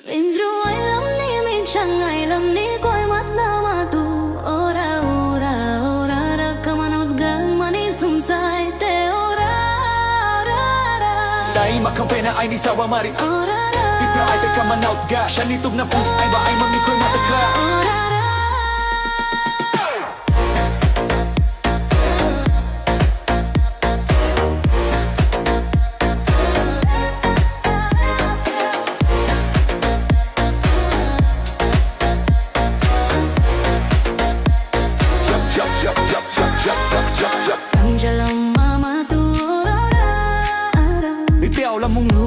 Mindru ai lam ni ai lam ni koi mat na ma tu ora ora ora ra kamanot gan mani sum sai te ora ora ra. Dahil makampena ay ni sawa mari. Ora ra. Pipra ay tagkamanaut ga Siya nitog na po ay ba ay mamikoy matakra ora ra hablamos un